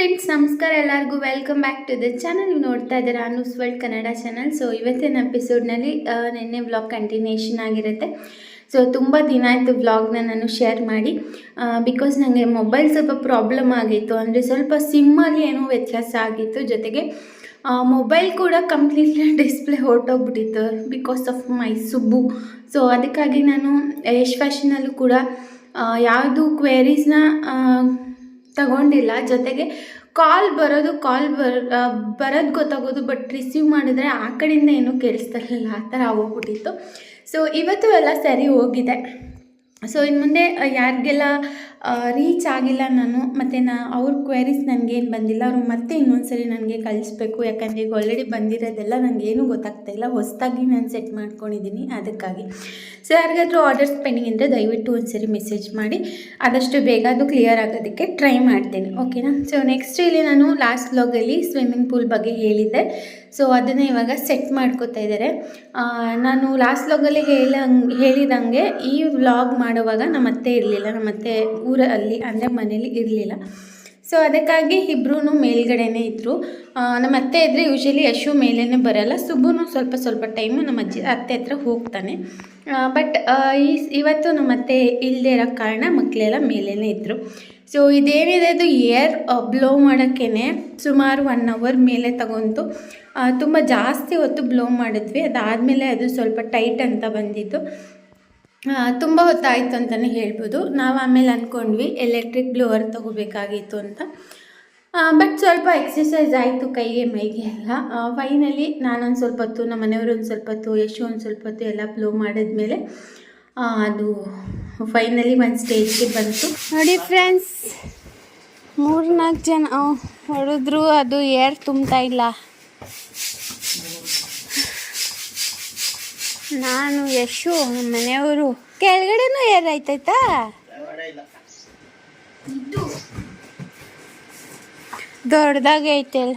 Friends ನಮಸ್ಕಾರ ಎಲ್ಲರಿಗೂ. Welcome back to the channel ನೀವು ನೋಡ್ತಾ ಇದ್ದೀರಾ Anu's world Kannada channel so ಇವತ್ತಿನ ಎಪಿಸೋಡ್ನಲ್ಲಿ ನಿನ್ನೆ ವ್ಲಾಗ್ ಕಂಟಿನ್ಯೂಷನ್ ಆಗಿರುತ್ತೆ. ಸೊ ತುಂಬ ದಿನ ಆಯಿತು ವ್ಲಾಗ್ನ ನಾನು ಶೇರ್ ಮಾಡಿ. ಬಿಕಾಸ್ ನನಗೆ ಮೊಬೈಲ್ ಸ್ವಲ್ಪ ಪ್ರಾಬ್ಲಮ್ ಆಗಿತ್ತು. ಅಂದರೆ ಸ್ವಲ್ಪ ಸಿಮ್ಮಲ್ಲಿ ಏನೋ ವ್ಯತ್ಯಾಸ ಆಗಿತ್ತು. ಜೊತೆಗೆ ಮೊಬೈಲ್ ಕೂಡ completely display ಹೊರಟೋಗ್ಬಿಟ್ಟಿತ್ತು because of my Subbu so ಅದಕ್ಕಾಗಿ ನಾನು ಯಶ್ ಫ್ಯಾಷನಲ್ಲೂ ಕೂಡ ಯಾವುದು ಕ್ವೇರೀಸ್ನ ತಗೊಂಡಿಲ್ಲ. ಜೊತೆಗೆ ಕಾಲ್ ಬರೋದು ಕಾಲ್ ಬರ್ ಬರೋದು ಗೊತ್ತಾಗೋದು ಬಟ್ ರಿಸೀವ್ ಮಾಡಿದ್ರೆ ಆ ಕಡೆಯಿಂದ ಏನೂ ಕೇಳಿಸ್ತಾ ಇರಲಿಲ್ಲ. ಆ ಥರ ಆಗೋಗ್ಬಿಟ್ಟಿತ್ತು. ಸೊ ಇವತ್ತು ಎಲ್ಲ ಸರಿ ಹೋಗಿದೆ. ಸೊ ಇನ್ನು ಮುಂದೆ ಯಾರಿಗೆಲ್ಲ ರೀಚ್ ಆಗಿಲ್ಲ ನಾನು, ಮತ್ತು ನಾ, ಅವ್ರ ಕ್ವೆರೀಸ್ ನನಗೇನು ಬಂದಿಲ್ಲ, ಅವರು ಮತ್ತೆ ಇನ್ನೊಂದು ಸರಿ ನನಗೆ ಕಳಿಸ್ಬೇಕು. ಯಾಕಂದರೆ ಈಗ ಆಲ್ರೆಡಿ ಬಂದಿರೋದೆಲ್ಲ ನನಗೇನು ಗೊತ್ತಾಗ್ತಾ ಇಲ್ಲ. ಹೊಸದಾಗಿ ನಾನು ಸೆಟ್ ಮಾಡ್ಕೊಂಡಿದ್ದೀನಿ ಅದಕ್ಕಾಗಿ. ಸೊ ಯಾರಿಗಾದರೂ ಆರ್ಡರ್ಸ್ ಪೆಂಡಿಂಗ್ ಅಂದರೆ ದಯವಿಟ್ಟು ಒಂದು ಸರಿ ಮೆಸೇಜ್ ಮಾಡಿ. ಆದಷ್ಟು ಬೇಗ ಅದು ಕ್ಲಿಯರ್ ಆಗೋದಕ್ಕೆ ಟ್ರೈ ಮಾಡ್ತೇನೆ. ಓಕೆನಾ ಸೊ ನೆಕ್ಸ್ಟ್ ಇಲ್ಲಿ ನಾನು ಲಾಸ್ಟ್ ಬ್ಲಾಗಲ್ಲಿ ಸ್ವಿಮ್ಮಿಂಗ್ ಪೂಲ್ ಬಗ್ಗೆ ಹೇಳಿದ್ದೆ. ಸೊ ಅದನ್ನು ಇವಾಗ ಸೆಟ್ ಮಾಡ್ಕೋತಾ ಇದ್ದಾರೆ ನಾನು ಲಾಸ್ಟ್ ವ್ಲಾಗಲ್ಲಿ ಹೇಳಂಗೆ, ಹೇಳಿದಂಗೆ ಈ ವ್ಲಾಗ್ ಮಾಡುವಾಗ ನಮ್ಮ ಅತ್ತೆ ಇರಲಿಲ್ಲ. ನಮ್ಮ ಅತ್ತೆ ಊರಲ್ಲಿ, ಅಂದರೆ ಮನೇಲಿ ಇರಲಿಲ್ಲ. ಸೊ ಅದಕ್ಕಾಗಿ ಇಬ್ಬರೂ ಮೇಲ್ಗಡೆನೇ ಇದ್ದರು ನಮ್ಮ ಅತ್ತೆ ಇದ್ದರೆ ಯೂಶಲಿ ಯಶು ಮೇಲೇ ಬರಲ್ಲ. ಸುಬ್ಬುನು ಸ್ವಲ್ಪ ಸ್ವಲ್ಪ ಟೈಮು ನಮ್ಮ ಅಜ್ಜಿ, ಅತ್ತೆ ಹತ್ರ ಹೋಗ್ತಾನೆ. ಬಟ್ ಈ, ಇವತ್ತು ನಮ್ಮ ಅತ್ತೆ ಇಲ್ಲದೆ ಇರೋ ಕಾರಣ ಮಕ್ಕಳೆಲ್ಲ ಮೇಲೇ ಇದ್ದರು ಸೊ ಇದೇನಿದೆ ಅದು ಏರ್ ಬ್ಲೋ ಮಾಡೋಕ್ಕೇ ಸುಮಾರು ಒನ್ ಅವರ್ ಮೇಲೆ ತಗೊಂತು ತುಂಬ ಜಾಸ್ತಿ ಹೊತ್ತು ಬ್ಲೋ ಮಾಡಿದ್ವಿ. ಅದಾದಮೇಲೆ ಅದು ಸ್ವಲ್ಪ ಟೈಟ್ ಅಂತ ಬಂದಿತ್ತು ತುಂಬ ಹೊತ್ತಾಯಿತು ಅಂತಲೇ ಹೇಳ್ಬೋದು. ನಾವು ಆಮೇಲೆ ಅಂದ್ಕೊಂಡ್ವಿ ಎಲೆಕ್ಟ್ರಿಕ್ ಬ್ಲೋವರ್ ತೊಗೋಬೇಕಾಗಿತ್ತು ಅಂತ. ಬಟ್ ಸ್ವಲ್ಪ ಎಕ್ಸಸೈಸ್ ಆಯಿತು ಕೈಗೆ, ಮೈಗೆ ಎಲ್ಲ. ಫೈನಲಿ ನಾನೊಂದು ಸ್ವಲ್ಪ ಹೊತ್ತು ನಮ್ಮ ಮನೆಯವರು ಒಂದು ಸ್ವಲ್ಪ ಹೊತ್ತು, ಯಶು ಒಂದು ಸ್ವಲ್ಪ ಹೊತ್ತು ಎಲ್ಲ ಬ್ಲೋ ಮಾಡಿದ್ಮೇಲೆ ಅದು ಫೈನಲಿ ಒಂದು ಸ್ಟೇಜ್ಗೆ ಬಂತು. ನೋಡಿ ಫ್ರೆಂಡ್ಸ್ ಮೂರ್ನಾಲ್ಕು ಜನ ಹೊಡೆದ್ರು ಅದು ಏರ್ ತುಂಬ್ತಾ ಇಲ್ಲ. ನಾನು ಯಶು ಮನೆಯವರು ಕೆಳಗಡೆನೂ ಏರ್ ಆಯ್ತಾಯ್ತಾ? ದೊಡ್ಡದಾಗಿ ಐತೆ ಅಲ್ಲ.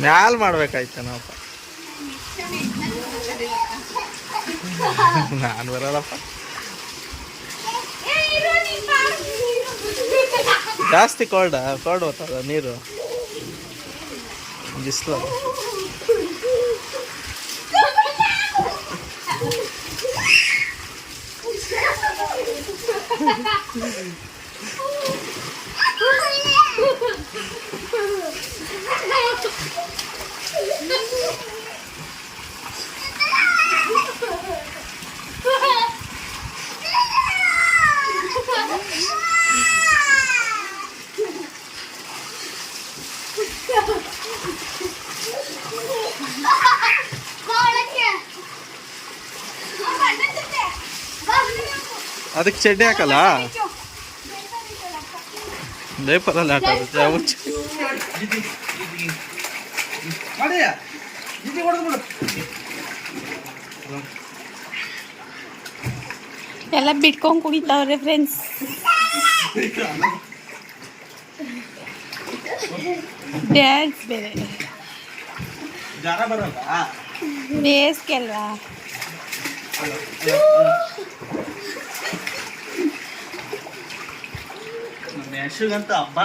ಮ್ಯಾಲ್ ಮಾಡ್ಬೇಕಾಯ್ತ ನಾವಪ್ಪ ನಾನು ಬರಲ್ಲಪ್ಪ. ಜಾಸ್ತಿ ಕೋಲ್ಡ ಕೋಲ್ಡ್ ಹೋಗ್ತದ ನೀರು? ಬಿಸಿಲು ಅದಕ್ಕೆ ಚಡ್ಡಿ ಹಾಕಲ್ಲ? ಹಾಕೋದು ಹುಚ್ಚ ಎಲ್ಲ ಬಿಟ್ಕೊಂಡು ಕುಡಿತಾವ್ರೆ ಫ್ರೆಂಡ್ಸ್ ಡ್ಯಾನ್ಸ್ ಬೇರೆ. ಜ್ವರ ಬರಲ್ಲ ಬೇಸಿಗೆ ಅಲ್ವಾ ನಮ್ಮ ಯಶಗಂತ ಹಬ್ಬ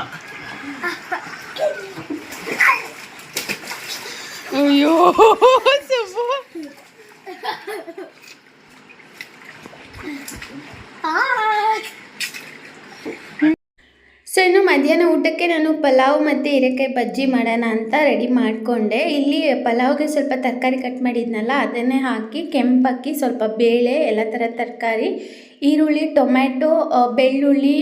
ಅಯ್ಯೋ ಸುಬ್ಬು ಸೊ ಇನ್ನು ಮಧ್ಯಾಹ್ನ ಊಟಕ್ಕೆ ನಾನು ಪಲಾವ್ ಮತ್ತು ಹೀರೆಕಾಯಿ ಬಜ್ಜಿ ಮಾಡೋಣ ಅಂತ ರೆಡಿ ಮಾಡಿಕೊಂಡೆ. ಇಲ್ಲಿ ಪಲಾವ್ಗೆ ಸ್ವಲ್ಪ ತರಕಾರಿ ಕಟ್ ಮಾಡಿದ್ನಲ್ಲ, ಅದನ್ನೇ ಹಾಕಿ ಕೆಂಪಕ್ಕಿ ಸ್ವಲ್ಪ ಬೇಳೆ, ಎಲ್ಲ ಥರ ತರಕಾರಿ, ಈರುಳ್ಳಿ, ಟೊಮ್ಯಾಟೊ ಬೆಳ್ಳುಳ್ಳಿ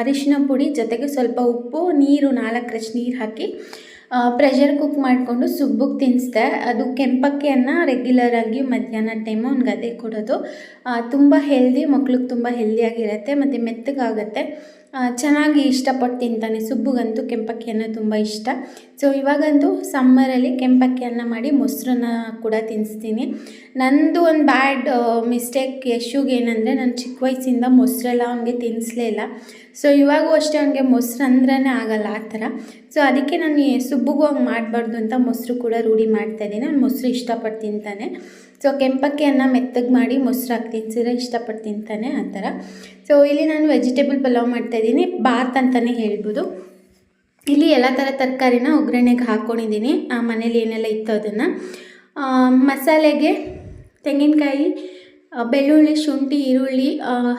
ಅರಿಶಿನ ಪುಡಿ, ಜೊತೆಗೆ ಸ್ವಲ್ಪ ಉಪ್ಪು, ನೀರು ನಾಲ್ಕರಷ್ಟು ನೀರು ಹಾಕಿ ಪ್ರೆಷರ್ ಕುಕ್ ಮಾಡಿಕೊಂಡು ಸುಬ್ಬಕ್ಕೆ ತಿನ್ನಿಸ್ದೆ ಅದು ಕೆಂಪಕ್ಕಿಯನ್ನು ರೆಗ್ಯುಲರಾಗಿ ಮಧ್ಯಾಹ್ನ ಟೈಮು ಅವ್ನಿಗೆ ಅದೇ ಕೊಡೋದು. ತುಂಬ ಹೆಲ್ದಿ ಮಕ್ಳಿಗೆ ತುಂಬ ಹೆಲ್ದಿಯಾಗಿರುತ್ತೆ ಮತ್ತು ಮೆತ್ತಗಾಗುತ್ತೆ. ಚೆನ್ನಾಗಿ ಇಷ್ಟಪಟ್ಟು ತಿಂತಾನೆ ಸುಬ್ಬುಗಂತೂ ಕೆಂಪಕ್ಕಿ ಅನ್ನ ತುಂಬ ಇಷ್ಟ. ಸೊ ಇವಾಗಂತೂ ಸಮ್ಮರಲ್ಲಿ ಕೆಂಪಕ್ಕಿ ಅನ್ನ ಮಾಡಿ ಮೊಸರನ್ನ ಕೂಡ ತಿನ್ನಿಸ್ತೀನಿ ನಂದು ಒಂದು ಬ್ಯಾಡ್ ಮಿಸ್ಟೇಕ್ ಯಶುಗೆ ಏನಂದರೆ ನಾನು ಚಿಕ್ಕ ವಯಸ್ಸಿಂದ ಮೊಸರೆಲ್ಲ ಅವನಿಗೆ ತಿನ್ನಿಸ್ಲೇ ಇಲ್ಲ. ಸೊ ಇವಾಗೂ ಅಷ್ಟೇ ಅವನಿಗೆ ಮೊಸರು ಅಂದ್ರೇ ಆಗಲ್ಲ ಆ ಥರ. ಸೊ ಅದಕ್ಕೆ ನಾನು ಸುಬ್ಬುಗೂ ಹಂಗೆ ಮಾಡಬಾರ್ದು ಅಂತ ಮೊಸರು ಕೂಡ ರೂಢಿ ಮಾಡ್ತಾ ಇದ್ದೀನಿ. ನಾನು ಮೊಸರು ಇಷ್ಟಪಟ್ಟು ತಿಂತಾನೆ. ಸೊ ಕೆಂಪಕ್ಕಿಯನ್ನು ಮೆತ್ತಗೆ ಮಾಡಿ ಮೊಸರು ಹಾಕಿ ತಿನ್ಸಿದ್ರೆ ಇಷ್ಟಪಟ್ಟು ತಿಂತಾನೆ ಆ ಥರ. ಸೊ ಇಲ್ಲಿ ನಾನು ವೆಜಿಟೇಬಲ್ ಪಲಾವ್ ಮಾಡ್ತಾಯಿದ್ದೀನಿ ಬಾತ್ ಅಂತಲೇ ಹೇಳ್ಬೋದು. ಇಲ್ಲಿ ಎಲ್ಲ ಥರ ತರಕಾರಿನ ಒಗ್ಗರಣೆಗೆ ಹಾಕ್ಕೊಂಡಿದ್ದೀನಿ ಆ ಮನೇಲಿ ಏನೆಲ್ಲ ಇತ್ತು ಅದನ್ನು. ಮಸಾಲೆಗೆ ತೆಂಗಿನಕಾಯಿ ಬೆಳ್ಳುಳ್ಳಿ, ಶುಂಠಿ, ಈರುಳ್ಳಿ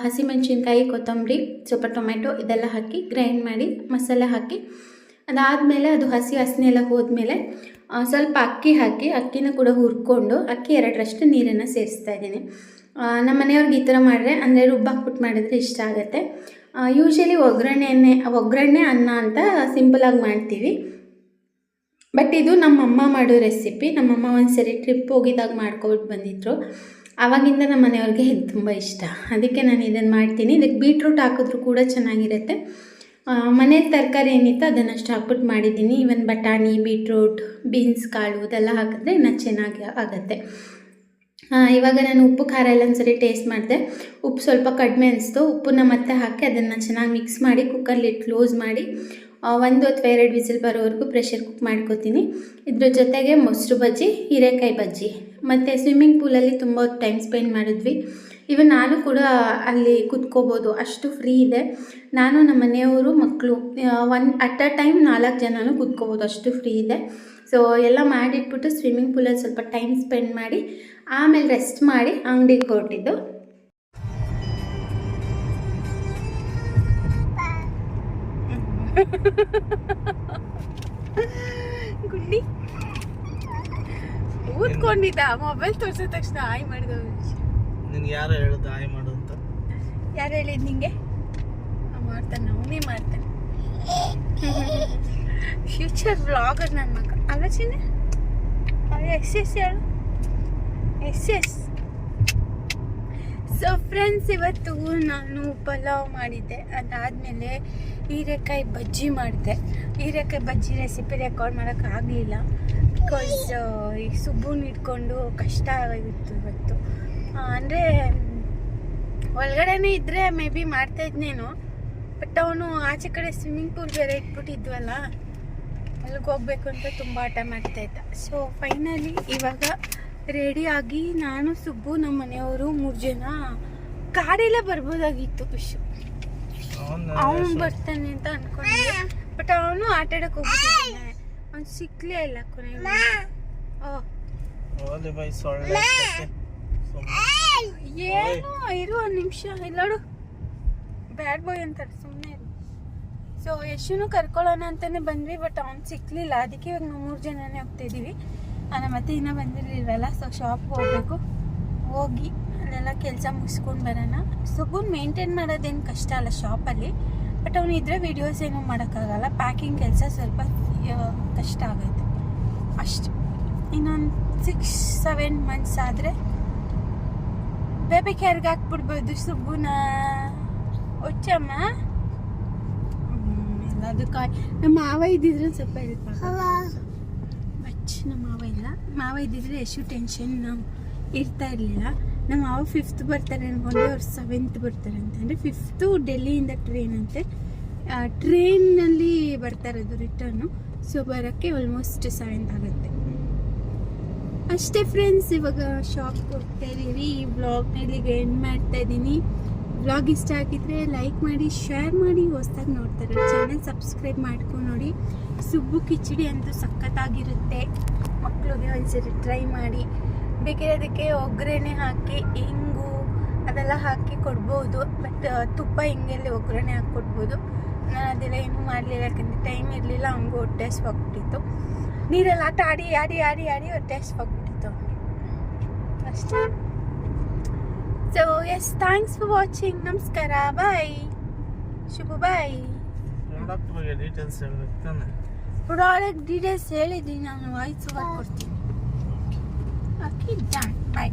ಹಸಿಮೆಣಸಿನ್ಕಾಯಿ, ಕೊತ್ತಂಬರಿ, ಸ್ವಲ್ಪ ಟೊಮೆಟೊ ಇದೆಲ್ಲ ಹಾಕಿ ಗ್ರೈಂಡ್ ಮಾಡಿ ಮಸಾಲೆ ಹಾಕಿ ಅದಾದಮೇಲೆ ಅದು ಹಸಿ ಹಸಿನೆಲ್ಲ ಹೋದ್ಮೇಲೆ ಸ್ವಲ್ಪ ಅಕ್ಕಿ ಹಾಕಿ, ಅಕ್ಕಿನ ಕೂಡ ಹುರ್ಕೊಂಡು ಅಕ್ಕಿ ಎರಡರಷ್ಟು ನೀರನ್ನು ಸೇರಿಸ್ತಾ ಇದ್ದೀನಿ. ನಮ್ಮ ಮನೆಯವ್ರಿಗೆ ಈ ಥರ ಮಾಡಿದ್ರೆ, ಅಂದರೆ ರುಬ್ಬಾಕ್ಬಿಟ್ಟು ಮಾಡಿದ್ರೆ ಇಷ್ಟ ಆಗುತ್ತೆ. ಯೂಶಲಿ ಒಗ್ಗರಣೆಯನ್ನೇ ಒಗ್ಗರಣೆ ಅನ್ನ ಅಂತ ಸಿಂಪಲಾಗಿ ಮಾಡ್ತೀವಿ. ಬಟ್ ಇದು ನಮ್ಮಮ್ಮ ಮಾಡೋ ರೆಸಿಪಿ ನಮ್ಮಮ್ಮ ಒಂದು ಸರಿ ಟ್ರಿಪ್ ಹೋಗಿದಾಗ ಮಾಡ್ಕೊಬಿಟ್ಟು ಬಂದಿದ್ರು. ಆವಾಗಿಂದ ನಮ್ಮ ಮನೆಯವ್ರಿಗೆ ಇದು ತುಂಬ ಇಷ್ಟ. ಅದಕ್ಕೆ ನಾನು ಇದನ್ನು ಮಾಡ್ತೀನಿ. ಇದಕ್ಕೆ ಬೀಟ್ರೂಟ್ ಹಾಕಿದ್ರು ಕೂಡ ಚೆನ್ನಾಗಿರುತ್ತೆ. ಮನೆ ತರಕಾರಿ ಏನಿತ್ತು ಅದನ್ನಷ್ಟು ಹಾಕ್ಬಿಟ್ಟು ಮಾಡಿದ್ದೀನಿ. ಇವನ್ ಬಟಾಣಿ, ಬೀಟ್ರೂಟ್, ಬೀನ್ಸ್, ಕಾಳು ಇದೆಲ್ಲ ಹಾಕಿದ್ರೆ ಇನ್ನೂ ಚೆನ್ನಾಗಿ ಆಗುತ್ತೆ. ಇವಾಗ ನಾನು ಉಪ್ಪು, ಖಾರ ಎಲ್ಲ ಒಂದ್ಸರಿ ಟೇಸ್ಟ್ ಮಾಡಿದೆ. ಉಪ್ಪು ಸ್ವಲ್ಪ ಕಡಿಮೆ ಅನಿಸ್ತು. ಉಪ್ಪನ್ನ ಮತ್ತೆ ಹಾಕಿ ಅದನ್ನು ಚೆನ್ನಾಗಿ ಮಿಕ್ಸ್ ಮಾಡಿ ಕುಕ್ಕರ್ಲಿ ಕ್ಲೋಸ್ ಮಾಡಿ ಒಂದು ಅಥವಾ ಎರಡು ವಿಸಿಲ್ ಬರೋವರೆಗೂ ಪ್ರೆಷರ್ ಕುಕ್ ಮಾಡ್ಕೋತೀನಿ. ಇದ್ರ ಜೊತೆಗೆ ಮೊಸರು ಬಜ್ಜಿ, ಹೀರೆಕಾಯಿ ಬಜ್ಜಿ. ಮತ್ತು ಸ್ವಿಮ್ಮಿಂಗ್ ಪೂಲಲ್ಲಿ ತುಂಬ ಟೈಮ್ ಸ್ಪೆಂಡ್ ಮಾಡಿದ್ವಿ. ಇವನ್ ನಾನು ಕೂಡ ಅಲ್ಲಿ ಕುತ್ಕೋಬೋದು, ಅಷ್ಟು ಫ್ರೀ ಇದೆ. ನಾನು ನಮ್ಮ ಮನೆಯವರು ಮಕ್ಕಳು ಒನ್ ಅಟ್ ಅ ಟೈಮ್ ನಾಲ್ಕು ಜನನೂ ಕುತ್ಕೋಬೋದು, ಅಷ್ಟು ಫ್ರೀ ಇದೆ. ಸೊ ಎಲ್ಲ ಮಾಡಿಟ್ಬಿಟ್ಟು ಸ್ವಿಮ್ಮಿಂಗ್ ಪೂಲಲ್ಲಿ ಸ್ವಲ್ಪ ಟೈಮ್ ಸ್ಪೆಂಡ್ ಮಾಡಿ, ಆಮೇಲೆ ರೆಸ್ಟ್ ಮಾಡಿ ಅಂಗಡಿಗೆ ಹೊರಟಿದ್ದು. ಊದ್ಕೊಂಡಿದ್ದ ಮೊಬೈಲ್ ತೋರ್ಸಿದ ತಕ್ಷಣ ಆಯ್ ಮಾಡಿದ ನಿನ್ಗೆ ಯಾರು ಹೇಳುದು ಆಯ್ ಮಾಡು ಅಂತ. ಯಾರು ಹೇಳಿದ್ ನಿಂಗೆ? ಮಾಡ್ತಾನೆ ಅವನೇ ಮಾಡ್ತಾನೆ. ಫ್ಯೂಚರ್ ವ್ಲಾಗರ್ ನನ್ನ ಮಗ. ಅಲ್ಲ ಚಿನ್ನ? ಎಸ್ ಎಸ್ ಹೇಳು. Yes yes. ಸೊ ಫ್ರೆಂಡ್ಸ್ ಇವತ್ತು ನಾನು ಪಲಾವ್ ಮಾಡಿದ್ದೆ. ಅದಾದಮೇಲೆ ಹೀರೆಕಾಯಿ ಬಜ್ಜಿ ಮಾಡಿದೆ. ಹೀರೆಕಾಯಿ ಬಜ್ಜಿ ರೆಸಿಪಿ ರೆಕಾರ್ಡ್ ಮಾಡೋಕ್ಕಾಗಲಿಲ್ಲ ಬಿಕಾಸ್ ಈ ಸುಬ್ಬುನ ಇಟ್ಕೊಂಡು ಕಷ್ಟ ಆಗಿತ್ತು ಇವತ್ತು. ಅಂದರೆ, ಒಳಗಡೆನೇ ಇದ್ದರೆ ಮೇ ಬಿ ಮಾಡ್ತಾ ಇದ್ನೇನೋ ಬಟ್ ಅವನು ಆಚೆ ಕಡೆ ಸ್ವಿಮ್ಮಿಂಗ್ ಪೂಲ್ ಬೇರೆ ಇಟ್ಬಿಟ್ಟಿದ್ವಲ್ಲ, ಅಲ್ಲಿಗೆ ಹೋಗ್ಬೇಕು ಅಂತ ತುಂಬ ಆಟ ಮಾಡ್ತಾಯಿದ್ದ ಸೊ ಫೈನಲಿ ಇವಾಗ ರೆಡಿಯಾಗಿ ನಾನು ಸುಬ್ಬು ನಮ್ಮ ಮನೆಯವರು ಮೂರು ಜನ ಕಾಡೆಲ್ಲ ಬರ್ಬೋದಾಗಿತ್ತು ಖುಷಿ ಅವನು ಬರ್ತಾನೆ ಅಂತ ಅನ್ಕೊಂಡೆ. ಬಟ್ ಅವನು ಆಟ ಆಡಕ್ಕೆ ಹೋಗ್ಬಿಟ್ಟಿದ್ದಾನೆ. ಅವ್ನು ಸಿಕ್ಲೇ ಇಲ್ಲ ಕೊನೆಗೆ. ಏನು? ಇರು ಒಂದು ನಿಮಿಷ. ಇಲ್ಲೋಡು ಬ್ಯಾಡ್ ಬಾಯ್ ಅಂತಾರೆ ಸುಮ್ಮನೆ ಇರು. ಸೊ ಯಶುನು ಕರ್ಕೊಳ್ಳೋಣ ಅಂತಾನೆ ಬಂದ್ವಿ ಬಟ್ ಅವ್ನು ಸಿಕ್ಲಿಲ್ಲ. ಅದಕ್ಕೆ ಇವಾಗ ನಾವು ಮೂರು ಜನನೇ ಹೋಗ್ತಾ ಇದೀವಿ. ಆ, ನಮ್ಮ ಅತ್ತೆ ಇನ್ನೂ ಬಂದಿರಲಿಲ್ವಲ್ಲ? ಸೊ ಶಾಪ್ಗೆ ಹೋಗಬೇಕು. ಹೋಗಿ ಅಲ್ಲೆಲ್ಲ ಕೆಲಸ ಮುಗಿಸ್ಕೊಂಡು ಬರೋಣ. ಸುಬ್ಬನ್ ಮೇಂಟೈನ್ ಮಾಡೋದೇನು ಕಷ್ಟ ಅಲ್ಲ ಶಾಪಲ್ಲಿ ಬಟ್ ಅವನು ಇದ್ರೆ ವಿಡಿಯೋಸ್ ಏನೂ ಮಾಡೋಕ್ಕಾಗಲ್ಲ. ಪ್ಯಾಕಿಂಗ್ ಕೆಲಸ ಸ್ವಲ್ಪ ಕಷ್ಟ ಆಗುತ್ತೆ ಅಷ್ಟು. ಇನ್ನೊಂದು ಸಿಕ್ಸ್ ಸೆವೆನ್ ಮಂತ್ಸ್ ಆದರೆ ಬೇಬಿ ಕೇರ್ಗೆ ಹಾಕ್ಬಿಡ್ಬೋದು ಸುಬ್ಬುನ ಒಚ್ಚಮ್ಮ ಅದಕ್ಕೆ ನಮ್ಮ ಮಾವ ಇದ್ದಿದ್ರೆ ಸ್ವಲ್ಪ ಹೆಲ್ಪ್ ಬಚ್ ನಮ್ಮ ಮಾವ ಇಲ್ಲ. ಮಾವ ಇದ್ದಿದ್ರೆ ಎಷ್ಟು ಟೆನ್ಷನ್ ಇರ್ತಾ ಇರಲಿಲ್ಲ. ನಮ್ಮ ಮಾವ ಫಿಫ್ತ್ ಬರ್ತಾರೆ ಅನ್ಕೊಂಡು, ಅವ್ರು ಸೆವೆಂತ್ ಬರ್ತಾರೆ ಅಂತ. ಅಂದರೆ ಫಿಫ್ತು ಡೆಲ್ಲಿಯಿಂದ ಟ್ರೈನ್ ಅಂತೆ. ಟ್ರೈನಲ್ಲಿ ಬರ್ತಾ ಇರೋದು ರಿಟರ್ನು ಸೊ ಬರೋಕ್ಕೆ ಆಲ್ಮೋಸ್ಟ್ ಸೆವೆಂತ್ ಆಗುತ್ತೆ. ಅಷ್ಟೇ ಫ್ರೆಂಡ್ಸ್ ಇವಾಗ ಶಾಪ್ ಹೋಗ್ತಾ ಇದ್ದೀವಿ ಈ ಬ್ಲಾಗ್ನಲ್ಲಿ ಇಲ್ಲಿಗೆ ಎಂಡ್ ಮಾಡ್ತಾ ಇದ್ದೀನಿ ವ್ಲಾಗ್ ಇಷ್ಟ ಆಗಿದ್ರೆ ಲೈಕ್ ಮಾಡಿ ಶೇರ್ ಮಾಡಿ, ಹೊಸ್ದಾಗಿ ನೋಡ್ತಾರೆ ಚಾನಲ್ ಸಬ್ಸ್ಕ್ರೈಬ್ ಮಾಡ್ಕೊಂಡು ನೋಡಿ. ಸುಬ್ಬು ಕಿಚಡಿ ಅಂತೂ ಸಖತ್ತಾಗಿರುತ್ತೆ. ಮಕ್ಕಳಿಗೆ ಒಂದ್ಸರಿ ಟ್ರೈ ಮಾಡಿ. ಬೇಕಿದ್ರೆ ಅದಕ್ಕೆ ಒಗ್ಗರಣೆ ಹಾಕಿ, ಇಂಗು ಅದೆಲ್ಲ ಹಾಕಿ ಕೊಡ್ಬೋದು. ಬಟ್ ತುಪ್ಪ ಹಿಂಗೆಲ್ಲಿ ಒಗ್ಗರಣೆ ಹಾಕಿ ಕೊಡ್ಬೋದು. ನಾನು ಅದೆಲ್ಲ ಏನೂ ಮಾಡಲಿಲ್ಲ, ಯಾಕಂದರೆ ಟೈಮ್ ಇರಲಿಲ್ಲ, ಹಂಗೂ ಹೊಟ್ಟೆ ಹೋಗ್ಬಿಟ್ಟಿತ್ತು ನೀರೆಲ್ಲ ಆಟ, ಆಡಿ ಆಡಿ ಆಡಿ ಆಡಿ ಹೊಟ್ಟೆ ಹೋಗ್ಬಿಟ್ಟಿತ್ತು ಅವ್ನಿಗೆ ಅಷ್ಟೇ. So yes thanks for watching ನಮಸ್ಕಾರ ಬಾಯ್ ಶುಭ ಬಾಯ್ ಪ್ರಾಡಕ್ಟ್ ಬಗ್ಗೆ ಡೀಟೇಲ್ಸ್ ಹೇಳ್ಬೇಕು ತಾನೆ ಪ್ರಾಡಕ್ಟ್ ಡೀಟೇಲ್ಸ್ ಹೇಳಿದ್ದೀನಿ ನಾನು ವಾಯ್ಸ್ ಓವರ್ ಕೊಡ್ತೀನಿ. Okay done bye